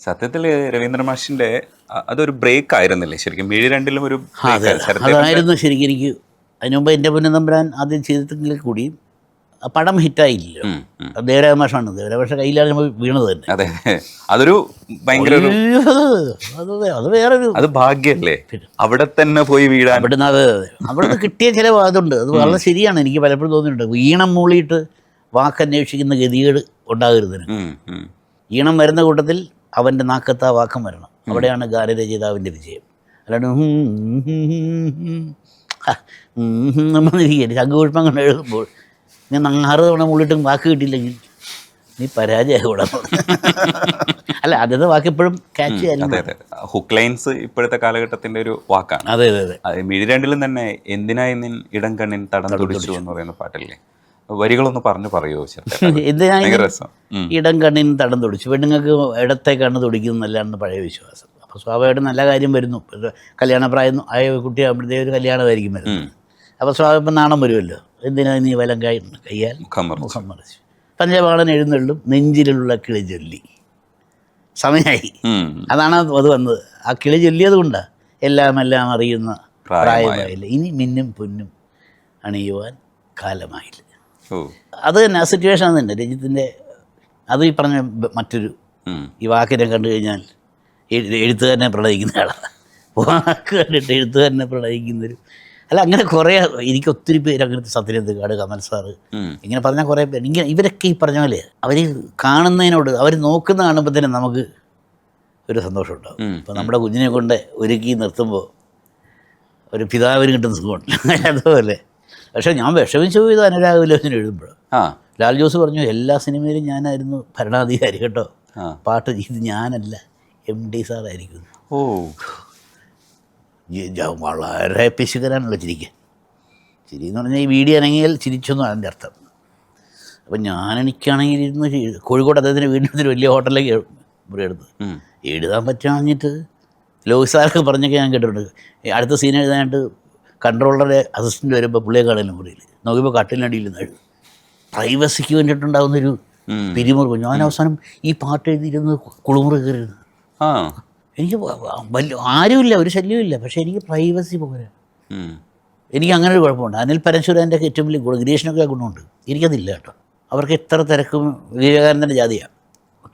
സത്യത്തിൽ രവീന്ദ്ര മാഷിന്റെ അതൊരു ബ്രേക്ക് ആയിരുന്നില്ലേ? ശരിക്കും മിഴി രണ്ടിലും ഒരു അതെ. അതായിരുന്നു ശരിക്കും എനിക്ക് അതിനു മുമ്പ് എന്റെ പൊന്നു തമ്പുരാൻ ആദ്യം ചെയ്തിട്ടെങ്കിൽ കൂടി പടം ഹിറ്റായില്ലല്ലോ ദേവരാമാഷാണ് ദേവരാമാഷ അത് കയ്യിലാണ് നമ്മൾ വീണത് തന്നെ. അതെ. അതൊരു ഭയങ്കര അത് അത് വേറൊരു അത് ഭാഗ്യല്ലേ? അവിടെ തന്നെ പോയി വീഴാൻ. അവിടുന്ന് അതെ അവിടുന്ന് കിട്ടിയ ചില അതുണ്ട് അത് വളരെ ശരിയാണ്. എനിക്ക് പലപ്പോഴും തോന്നിയിട്ടുണ്ട്. ഈണം മൂളിയിട്ട് വാക്കന്വേഷിക്കുന്ന ഗതികേട് ഉണ്ടാകരുത് ഇതിന്. ഉം, ഉം. ഈണം വരുന്ന കൂട്ടത്തിൽ അവന്റെ നാക്കത്ത് ആ വാക്കം വരണം അവിടെയാണ് ഗാനരചയിതാവിന്റെ വിജയം. അല്ലാണ്ട് നമ്മളിരിക്കുകയില്ല ശംഖുപുഷ്പം കൊണ്ട് എഴുതുമ്പോൾ ഞാൻ ആറ് തവണ മുള്ളിട്ടും വാക്ക് കിട്ടിയില്ലെങ്കിൽ നീ പരാജയം കൂടെ. അല്ല അതത് വാക്ക് എപ്പോഴും ക്യാച്ച് ചെയ്യാൻ ഹുക്ക് ലൈൻസ് ഇപ്പോഴത്തെ കാലഘട്ടത്തിന്റെ ഒരു വാക്കാണ്. അതെ അതെ അതെ. അത് മിഴി രണ്ടിലും തന്നെ എന്തിനായി നിൻ ഇടം കണ്ണിൻ തടം തുടിച്ചു. എന്ന് പറയുന്ന പാട്ടല്ലേ? വരികളൊന്ന് പറഞ്ഞു പറയുമോ രസം. ഉം. ഇടം കണ്ണിന് തടം തുടിച്ചു. പെണ്ണുങ്ങൾക്ക് ഇടത്തെ കണ്ണ് തുടിക്കുന്നല്ലാണ്ട് പഴയ വിശ്വാസം. അപ്പോൾ സ്വാഭാവികമായിട്ട് നല്ല കാര്യം വരുന്നു. കല്യാണപ്രായം ആയ കുട്ടിയാകുമ്പോഴത്തേക്ക് ഒരു കല്യാണമായിരിക്കും വരുന്നത്. അപ്പോൾ സ്വാഭാവികം നാണം വരുമല്ലോ. എന്തിനാ നീ വലം കൈ കയ്യാൽ? മുഖം മറച്ചു. പഞ്ചപാളൻ എഴുന്നള്ളും നെഞ്ചിലുള്ള കിളി ചൊല്ലി സമയമായി അതാണ് അത് വന്നത്. ആ കിളി ചൊല്ലിയത് കൊണ്ടാണ് എല്ലാം എല്ലാം അറിയുന്ന പ്രായമായ. പ്രായമായില്ല ഇനി മിന്നും പൊന്നും അണിയുവാൻ കാലമായില്ല. അത് തന്നെ ആ സിറ്റുവേഷൻ തന്നെ. രഞ്ജിത്തിന്റെ അത് ഈ പറഞ്ഞ മറ്റൊരു ഈ വാക്കിനെ കണ്ടു കഴിഞ്ഞാൽ എഴു- എഴുത്തുകാരനെ പ്രളയിക്കുന്ന ആളാണ് വാക്ക് കണ്ടിട്ട് എഴുത്തുകാരനെ പ്രളയിക്കുന്നൊരു അല്ല അങ്ങനെ കുറേ എനിക്ക് ഒത്തിരി പേര് അങ്ങനത്തെ സത്യനന്ദഗാട് കമൽ സാറ് ഇങ്ങനെ പറഞ്ഞാൽ കുറേ പേര്. ഇങ്ങനെ ഇവരൊക്കെ ഈ പറഞ്ഞ പോലെ അവർ കാണുന്നതിനോട് അവർ നോക്കുന്ന കാണുമ്പോൾ തന്നെ നമുക്ക് ഒരു സന്തോഷം ഉണ്ടാവും. ഉം. നമ്മുടെ കുഞ്ഞിനെ കൊണ്ട് ഒരുക്കി നിർത്തുമ്പോൾ ഒരു പിതാവിന് കിട്ടുന്ന സുഖമുണ്ട്. അതുപോലെ. പക്ഷേ ഞാൻ വിഷമിച്ചു പോയത് അനുരാഗവിലോചന എഴുതുമ്പോൾ ആ. ലാൽ ജോസ് പറഞ്ഞു എല്ലാ സിനിമയിലും ഞാനായിരുന്നു ഭരണാധികാരി കേട്ടോ. പാട്ട് ഇത് ഞാനല്ല എം ഡി സാറായിരിക്കും ഓ വളരെ പിശുകരാണല്ലോ ചിരിക്കാൻ ചിരി എന്ന് പറഞ്ഞാൽ ഈ വീഡിയോ അനങ്ങിയാൽ ചിരിച്ചൊന്നും അതിന്റെ അർത്ഥം. അപ്പം ഞാനെനിക്കാണെങ്കിൽ ഇരുന്ന് കോഴിക്കോട് അദ്ദേഹത്തിന് വീടിനടുത്തൊരു വലിയ ഹോട്ടലിലേക്ക് മുറി എടുത്ത്. എഴുതാൻ പറ്റാഞ്ഞിട്ട് ലോക് സാറൊക്കെ പറഞ്ഞൊക്കെ ഞാൻ കേട്ടിട്ടുണ്ട്. അടുത്ത സീൻ എഴുതാനായിട്ട് കൺട്രോളറുടെ അസിസ്റ്റന്റ് വരുമ്പോൾ പുള്ളിയെ കാണില്ല മുറിയിൽ നോക്കിയപ്പോൾ കട്ടിലടിയിൽ നഴു പ്രൈവസിക്ക് വേണ്ടിയിട്ടുണ്ടാകുന്നൊരു ഒരു പിരിമുറുപ്പ് ഞാൻ അവസാനം ഈ പാട്ട് എഴുതിയിരുന്നത് കുളിമുറി കയറിയിരുന്നു ആ. എനിക്ക് വലിയ ആരുമില്ല ഒരു ശല്യമില്ല പക്ഷേ എനിക്ക് പ്രൈവസി പോരാ. എനിക്ക് അങ്ങനെ ഒരു കുഴപ്പമുണ്ട്. അനിൽ പരശുരാന്റെ ഏറ്റവും വലിയ ഗുണം ഗിരീഷിനൊക്കെ ഗുണമുണ്ട്. എനിക്കതില്ല കേട്ടോ. അവർക്ക് എത്ര തിരക്കും വിവേകാനന്ദന്റെ ജാതിയാണ്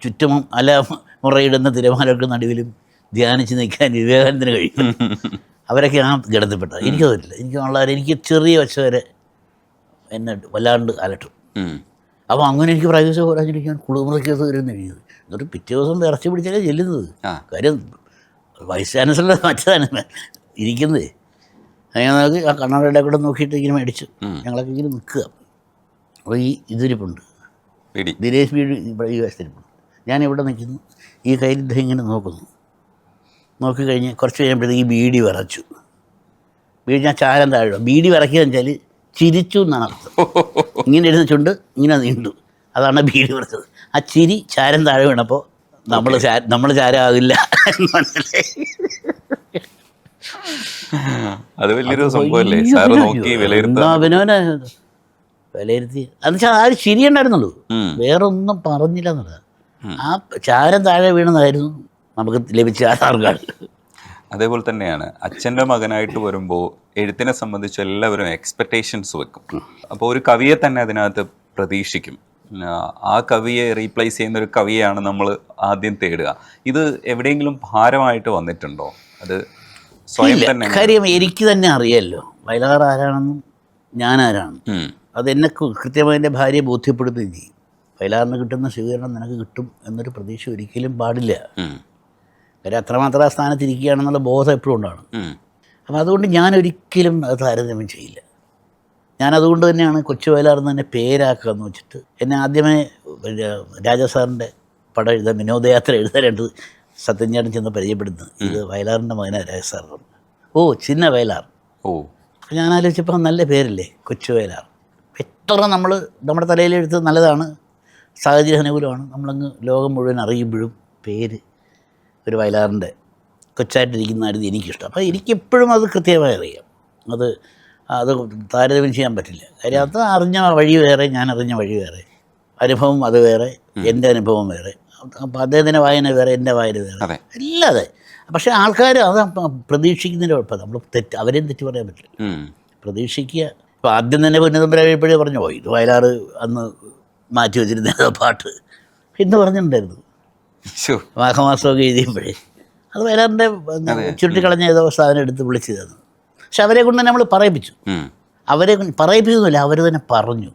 ചുറ്റും അല മുറയിടുന്ന തിരമാലകൾക്ക് നടുവിലും ധ്യാനിച്ച് നിൽക്കാൻ വിവേകാനന്ദന് കഴിയും അവരൊക്കെ ആ ഗണത്തിൽപ്പെട്ടത് എനിക്കതില്ല. എനിക്ക് ഉള്ളവർ എനിക്ക് ചെറിയ വശം വരെ എന്നെ വല്ലാണ്ട് അലട്ടും. അപ്പോൾ അങ്ങനെ എനിക്ക് പ്രൈവസി പോരാഞ്ഞിരിക്കാൻ കുളിമുറയ്ക്കകത്ത് വരുന്ന എഴുതിയത് എന്നിട്ട് പിറ്റേ ദിവസം ഇറച്ചി പിടിച്ചാലേ ചെല്ലുന്നത്. കാര്യം വൈസ് ചാൻസലർ മറ്റേ ഇരിക്കുന്നത് അങ്ങനെ നോക്കി ആ കണ്ണാടിയുടെ കൂടെ നോക്കിയിട്ട് ഇങ്ങനെ മേടിച്ചു. ഞങ്ങളൊക്കെ ഇങ്ങനെ നിൽക്കുക. അപ്പോൾ ഈ ഇതിരിപ്പുണ്ട്. ദിനേശ് വീട് ഇവിടെ ഈ വശത്തിരിപ്പുണ്ട്. ഞാൻ ഇവിടെ നിൽക്കുന്നു. ഈ കയ്യിൽ ഇദ്ദേഹം ഇങ്ങനെ നോക്കുന്നു. നോക്കിക്കഴിഞ്ഞ് കുറച്ച് കഴിയുമ്പോഴത്തേക്ക് ബീഡി വിറച്ചു. ബീഡി ഞാൻ ചാരം താഴെ ബീഡി വിറക്കിയെന്ന് വെച്ചാൽ ചിരിച്ചു എന്നാണ് അർത്ഥം. ഇങ്ങനെ ഇരുന്ന് ചുണ്ട് ഇങ്ങനെ നീണ്ടു. അതാണ് ബീഡി വിറച്ചത്. ആ ചിരി ചാരം താഴെ വീണപ്പോൾ നമ്മൾ നമ്മൾ ചാരമാകില്ല എന്ന് അത് വലിയൊരു സംഭവമല്ലേ? സാറ് നോക്കി അഭിനവനെ വിലയിരുത്തി. എന്നുവെച്ചാൽ ആ ഒരു ചിരി വേറൊന്നും പറഞ്ഞില്ല എന്നുള്ളത് ആ ചാരം താഴെ വീണതായിരുന്നു. നമുക്ക് ലഭിച്ച ആധാർ കാർഡ് അതേപോലെ തന്നെയാണ് അച്ഛന്റെ മകനായിട്ട് വരുമ്പോൾ എഴുത്തിനെ സംബന്ധിച്ച് എല്ലാവരും എക്സ്പെക്റ്റേഷൻസ് വെക്കും. അപ്പോൾ ഒരു കവിയെ തന്നെ അതിനകത്ത് പ്രതീക്ഷിക്കും. ആ, കവിയെ റീപ്ലേസ് ചെയ്യുന്ന ഒരു കവിയാണ് നമ്മൾ ആദ്യം തേടുക. ഇത് എവിടെയെങ്കിലും ഭാരമായിട്ട് വന്നിട്ടുണ്ടോ? അത് സ്വയം തന്നെ കാര്യം എനിക്ക് തന്നെ അറിയാമല്ലോ വയലാർ ആരാണെന്നും ഞാൻ ആരാണ്. അത് എന്നെ കു- കൃത്യമായി എന്റെ ഭാര്യയെ ബോധ്യപ്പെടുത്തുകയും ചെയ്യും. വയലാറിന് കിട്ടുന്ന സ്വീകരണം നിനക്ക് കിട്ടും എന്നൊരു പ്രതീക്ഷ ഒരിക്കലും പാടില്ല. കാര്യം അത്രമാത്രം ആ സ്ഥാനത്തിരിക്കുകയാണെന്നുള്ള ബോധം എപ്പോഴും ഉണ്ടാണ്. അപ്പം അതുകൊണ്ട് ഞാൻ ഒരിക്കലും അത് താരതമ്യം ചെയ്യില്ല. ഞാൻ അതുകൊണ്ട് തന്നെയാണ് കൊച്ചു വയലാർ എന്ന് തന്നെ പേരാക്കുക എന്ന് വെച്ചിട്ട് എന്നെ ആദ്യമേ രാജസാറിന്റെ രാജാ സാറിന്റെ പടം എഴുതാൻ വിനോദയാത്ര എഴുതാനായിട്ട് സത്യഞ്ഞാടൻ ചെന്ന് പരിചയപ്പെടുന്നത്. ഇത് വയലാറിന്റെ മകനാണ് രാജാ ഓ ചിന്ന വയലാർ. ഓ. അപ്പം ഞാൻ ആലോചിച്ചപ്പോൾ നല്ല പേരല്ലേ കൊച്ചു വയലാർ. എത്ര നമ്മൾ നമ്മുടെ തലയിൽ എഴുത്ത് നല്ലതാണ്. സാഹചര്യ അനുകൂലമാണ്. നമ്മളങ്ങ് ലോകം മുഴുവൻ അറിയുമ്പോഴും പേര് ഒരു വയലാറിന്റെ കൊച്ചായിട്ടിരിക്കുന്നതായിരുന്നു എനിക്കിഷ്ടം. അപ്പോൾ എനിക്കെപ്പോഴും അത് കൃത്യമായി അറിയാം. അത് അത് താരതമ്യം ചെയ്യാൻ പറ്റില്ല. കാര്യം അത് അറിഞ്ഞ വഴി വേറെ ഞാൻ അറിഞ്ഞ വഴി വേറെ. അനുഭവം അത് വേറെ എന്റെ അനുഭവം വേറെ. അപ്പോൾ അദ്ദേഹത്തിന്റെ വായന വേറെ എന്റെ വായന വേറെ. അതെ. അല്ലാതെ. പക്ഷേ ആൾക്കാർ അത് പ്രതീക്ഷിക്കുന്നതിന്റെ കുഴപ്പമില്ല. നമ്മൾ തെറ്റ് അവരെയും തെറ്റ് പറയാൻ പറ്റില്ല. പ്രതീക്ഷിക്കുക. ഇപ്പോൾ ആദ്യം തന്നെ പുന്നതമ്പരായപ്പോഴേ പറഞ്ഞു പോയി ഇത് വയലാറ് അന്ന് മാറ്റി വെച്ചിരുന്ന പാട്ട്. എന്ന് പറഞ്ഞിട്ടുണ്ടായിരുന്നു. മാഘമാസമൊക്കെ എഴുതിയപ്പോഴേ. അത് വയലാറിന്റെ ചുരുട്ടിക്കളഞ്ഞ ഏതോ സാധനം എടുത്ത് വിളിച്ചതാണ്. പക്ഷെ അവരെ കൊണ്ട് തന്നെ നമ്മൾ പറയിപ്പിച്ചു. അവരെ പറയിപ്പിച്ചൊന്നുമില്ല അവർ തന്നെ പറഞ്ഞു.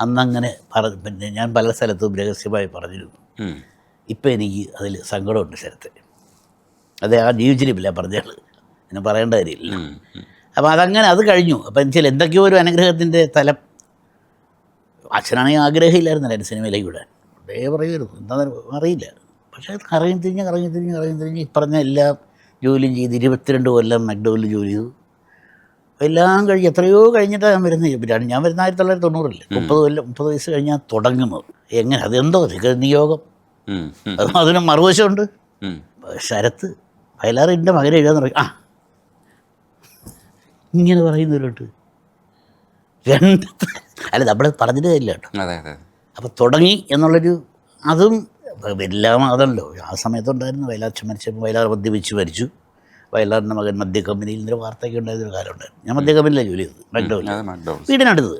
അന്നങ്ങനെ പറ പിന്നെ ഞാൻ പല സ്ഥലത്തും രഹസ്യമായി പറഞ്ഞിരുന്നു. ഇപ്പം എനിക്ക് അതിൽ സങ്കടമുണ്ട് ശരത്തെ. അതെ ആ ജീവിച്ചിരിപ്പില്ല പറഞ്ഞാൽ എന്നെ പറയേണ്ട കാര്യമില്ല. അപ്പം അതങ്ങനെ അത് കഴിഞ്ഞു. അപ്പം എന്നുവെച്ചാൽ എന്തൊക്കെയോ ഒരു അനുഗ്രഹത്തിന്റെ തലം. അച്ഛനാണെങ്കിൽ ആഗ്രഹമില്ലായിരുന്നല്ലോ എന്റെ സിനിമയിലേക്ക് വിടാൻ. അതേ പറയുമായിരുന്നു എന്താണെന്ന് അറിയില്ല. പക്ഷേ അത് കറങ്ങി തിരിഞ്ഞ് കറങ്ങി തിരിഞ്ഞ് കറങ്ങി തിരിഞ്ഞ് ഈ പറഞ്ഞ എല്ലാ ജോലിയും ചെയ്ത് ഇരുപത്തിരണ്ട് കൊല്ലം മക്ഡോളിൽ ജോലി ചെയ്തു. എല്ലാം കഴിഞ്ഞ് എത്രയോ കഴിഞ്ഞിട്ടാണ് ഞാൻ വരുന്നത്. ഞാൻ വരുന്ന ആയിരത്തി തൊള്ളായിരത്തി തൊണ്ണൂറില്ല മുപ്പത് കൊല്ലം മുപ്പത് വയസ്സ് കഴിഞ്ഞാൽ തുടങ്ങുന്നത്. എങ്ങനെ? അതെന്തോ നിയോഗം. അതിന് മറുവശമുണ്ട്. ശരത്ത് വയലാർ എന്റെ മകനെ എഴുതാൻ തുടങ്ങി. ആ. ഇങ്ങനെ പറയുന്നവരോട്ട് രണ്ട് അല്ല നമ്മൾ പറഞ്ഞിട്ട് കാര്യമില്ല കേട്ടോ. അപ്പം തുടങ്ങി എന്നുള്ളൊരു അതും എല്ലാം അതല്ലോ. ആ സമയത്തുണ്ടായിരുന്നു. വയലാർ മരിച്ചപ്പോൾ വയലാർ മദ്യപിച്ച് മരിച്ചു. വയലാറിന്റെ മകൻ മദ്യ കമ്പനിയിൽ നിന്നൊരു വാർത്തയൊക്കെ ഉണ്ടായിരുന്നൊരു കാലം ഉണ്ടായിരുന്നു. ഞാൻ മദ്യ കമ്പനിയിലാണ് ജോലി ചെയ്തത് മക്ഡോയിൽ വീടിനടുത്ത്.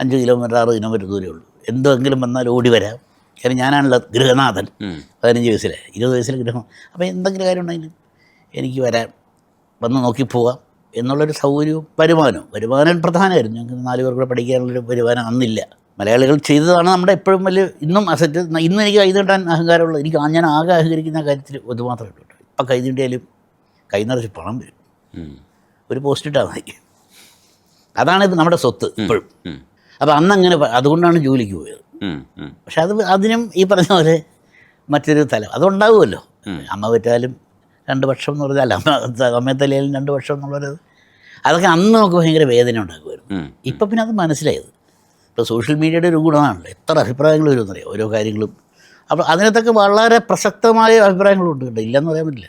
അഞ്ച് കിലോമീറ്റർ ആറ് കിലോമീറ്റർ ദൂരമേ ഉള്ളൂ. എന്തെങ്കിലും വന്നാൽ ഓടി വരാം. കാരണം ഞാനാണല്ലോ ഗൃഹനാഥൻ. പതിനഞ്ച് വയസ്സിലെ ഇരുപത് വയസ്സിലെ ഗൃഹം. അപ്പോൾ എന്തെങ്കിലും കാര്യം ഉണ്ടെങ്കിലും എനിക്ക് വരാം. വന്ന് നോക്കി പോവാം. എന്നുള്ളൊരു സൗകര്യവും വരുമാനവും. വരുമാനം പ്രധാനമായിരുന്നു. ഞങ്ങൾക്ക് നാല് പേർ കൂടെ പഠിക്കാനുള്ളൊരു വരുമാനം അന്നില്ല. മലയാളികൾ ചെയ്തതാണ് നമ്മുടെ എപ്പോഴും വലിയ ഇന്നും അസറ്റ് ഇന്ന് എനിക്ക് കൈ നീട്ടാൻ അഹങ്കാരമുള്ള എനിക്ക് ഞാൻ ആകെ അഹങ്കരിക്കുന്ന കാര്യത്തിൽ ഇത് മാത്രമേ ഉള്ളൂ. ഇപ്പം കൈ നീട്ടിയാലും കൈ നിറച്ച് പണം വരും. ഒരു പോസ്റ്റ് ഇട്ടാൽ മതി. അതാണ് ഇത് നമ്മുടെ സ്വത്ത് ഇപ്പോഴും. അപ്പം അപ്പോൾ അന്നങ്ങനെ അതുകൊണ്ടാണ് ജോലിക്ക് പോയത്. പക്ഷെ അത് അതിനും ഈ പറഞ്ഞ പോലെ മറ്റൊരു തലം അതുണ്ടാവുമല്ലോ അമ്മ പറ്റാലും രണ്ട് വർഷം എന്ന് പറഞ്ഞാൽ അമ്മ അമ്മയെ തലയിലും രണ്ട് പക്ഷം എന്നുള്ളത് അതൊക്കെ അന്ന് നമുക്ക് ഭയങ്കര വേദന ഉണ്ടാക്കുമായിരുന്നു. ഇപ്പം പിന്നെ അത് മനസ്സിലായത്. ഇപ്പോൾ സോഷ്യൽ മീഡിയയുടെ ഒരു ഗുണമാണല്ലോ. എത്ര അഭിപ്രായങ്ങൾ വരുമെന്നറിയാം? ഓരോ കാര്യങ്ങളും. അപ്പോൾ അതിനകത്തൊക്കെ വളരെ പ്രസക്തമായ അഭിപ്രായങ്ങളുണ്ട് കേട്ടോ. ഇല്ലെന്ന് പറയാൻ പറ്റില്ല.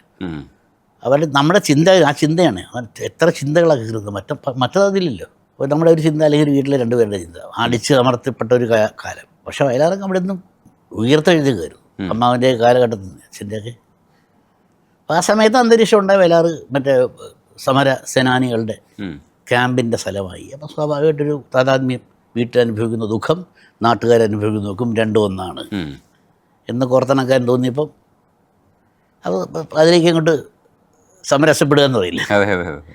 അവരുടെ നമ്മുടെ ചിന്ത ആ ചിന്തയാണ്. എത്ര ചിന്തകളാണ് കീറുന്നത്? മറ്റ മറ്റതില്ലല്ലോ അപ്പോൾ നമ്മുടെ ഒരു ചിന്ത അല്ലെങ്കിൽ വീട്ടിലെ രണ്ടുപേരുടെ ചിന്ത. അടിച്ച് അമർത്തപ്പെട്ട ഒരു കാലം. പക്ഷേ വയലാറൊക്കെ അവിടെ നിന്നും ഉയർത്തെഴുതി കയറും. അമ്മാവിന്റെ കാലഘട്ടത്തിൽ നിന്ന് ചിന്തയൊക്കെ. അപ്പോൾ ആ സമയത്ത് അന്തരീക്ഷം ഉണ്ടായ വയലാറ് മറ്റേ സമര സേനാനികളുടെ. ക്യാമ്പിന്റെ സ്ഥലമായി. അപ്പോൾ സ്വാഭാവികമായിട്ടൊരു താതാത്മ്യം വീട്ടിലനുഭവിക്കുന്ന ദുഃഖം നാട്ടുകാരനുഭവിക്കുന്ന ദുഃഖം രണ്ടും ഒന്നാണ്. എന്ന് കോർത്തിണക്കാൻ തോന്നിയപ്പം അത് അതിലേക്ക് അങ്ങോട്ട് സമരസപ്പെടുക എന്ന് പറയില്ല?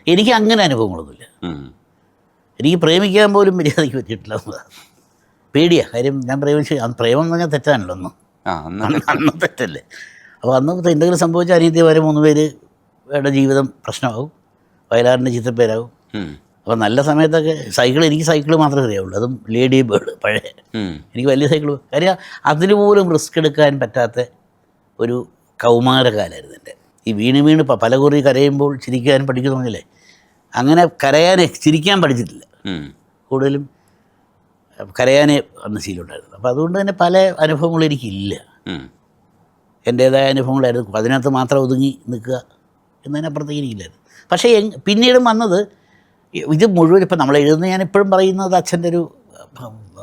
എനിക്ക് അങ്ങനെ അനുഭവങ്ങളൊന്നുമില്ല. എനിക്ക് പ്രേമിക്കാൻ പോലും മര്യാദയ്ക്ക് പറ്റിയിട്ടില്ല. പേടിയാ. കാര്യം ഞാൻ പ്രേമിച്ച്. പ്രേമം എന്ന് പറഞ്ഞാൽ തെറ്റാണല്ലോ ഒന്നും അന്ന് തെറ്റല്ലേ? അപ്പോൾ അന്ന് എന്തെങ്കിലും സംഭവിച്ച അനിയത്തി വരെ മൂന്ന് പേര് വേണ്ട ജീവിതം പ്രശ്നമാകും. വയലാറിന്റെ ചിത്രപ്പേരാകും. അപ്പോൾ നല്ല സമയത്തൊക്കെ സൈക്കിൾ എനിക്ക് സൈക്കിൾ മാത്രമേ അറിയാവുള്ളൂ. അതും ലേഡി ബേർഡ് പഴയ. എനിക്ക് വലിയ സൈക്കിൾ കാര്യം അതിന് പോലും റിസ്ക് എടുക്കാൻ പറ്റാത്ത ഒരു കൗമാരകാലമായിരുന്നു എന്റെ. ഈ വീണ് വീണ് പ- പല കുറി കരയുമ്പോൾ ചിരിക്കാൻ പഠിക്കുന്നില്ലേ അങ്ങനെ കരയാൻ ചിരിക്കാൻ പഠിച്ചിട്ടില്ല. കൂടുതലും കരയാനേ അന്ന് ശീലമുണ്ടായിരുന്നു. അപ്പോൾ അതുകൊണ്ട് തന്നെ പല അനുഭവങ്ങളും എനിക്കില്ല. എന്റേതായ അനുഭവങ്ങളായിരുന്നു. അതിനകത്ത് മാത്രം ഒതുങ്ങി നിൽക്കുക എന്നതിനപ്പുറത്തേക്ക് എനിക്കില്ലായിരുന്നു. പക്ഷേ പിന്നീട് വന്നത് ഇത് മുഴുവൻ ഇപ്പം നമ്മൾ എഴുതുന്ന ഞാൻ ഇപ്പോഴും പറയുന്നത് അച്ഛന്റെ ഒരു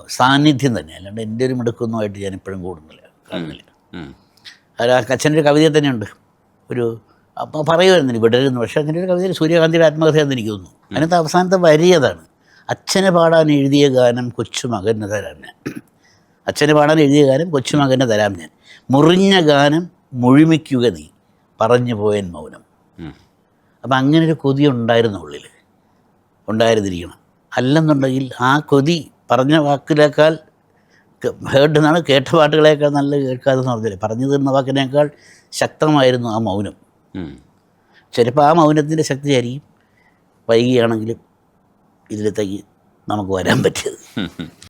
സാന്നിധ്യം തന്നെ. അല്ലാണ്ട് എന്റെ ഒരു മിടുക്കൊന്നുമായിട്ട് ഞാൻ ഇപ്പോഴും കൂടുന്നില്ല കാണുന്നില്ല. അത് അച്ഛന്റെ ഒരു കവിത തന്നെയുണ്ട്. ഒരു അപ്പോൾ പറയുമായിരുന്നു വിടരുന്നു പക്ഷേ അതിന്റെ ഒരു കവിതയിൽ സൂര്യകാന്തിയുടെ ആത്മകഥയെന്ന് എനിക്ക് തോന്നുന്നു. അതിനകത്ത് അവസാനത്തെ വരി അതാണ്. അച്ഛനെ പാടാൻ എഴുതിയ ഗാനം കൊച്ചുമകന് തരാം ഞാൻ. അച്ഛന് പാടാൻ എഴുതിയ ഗാനം കൊച്ചുമകന് തരാം ഞാൻ. മുറിഞ്ഞ ഗാനം മുഴുമിക്കുക നീ. പറഞ്ഞു പോയൻ മൗനം. അപ്പം അങ്ങനെ ഒരു കൊതി ഉണ്ടായിരുന്നു ഉള്ളിൽ ഉണ്ടായിരുന്നിരിക്കണം അല്ലെന്നുണ്ടെങ്കിൽ ആ കൊതി പറഞ്ഞ വാക്കിനേക്കാൾ ഹേർഡ് എന്നാണ് കേട്ട പാട്ടുകളേക്കാൾ നല്ല കേൾക്കാതെന്ന് പറഞ്ഞില്ലേ പറഞ്ഞു തരുന്ന വാക്കിനേക്കാൾ ശക്തമായിരുന്നു ആ മൗനം. ചിലപ്പോൾ ആ മൗനത്തിന്റെ ശക്തിയായിരിക്കും വൈകിയാണെങ്കിലും ഇതിലത്തേക്ക് നമുക്ക് വരാൻ പറ്റിയത്.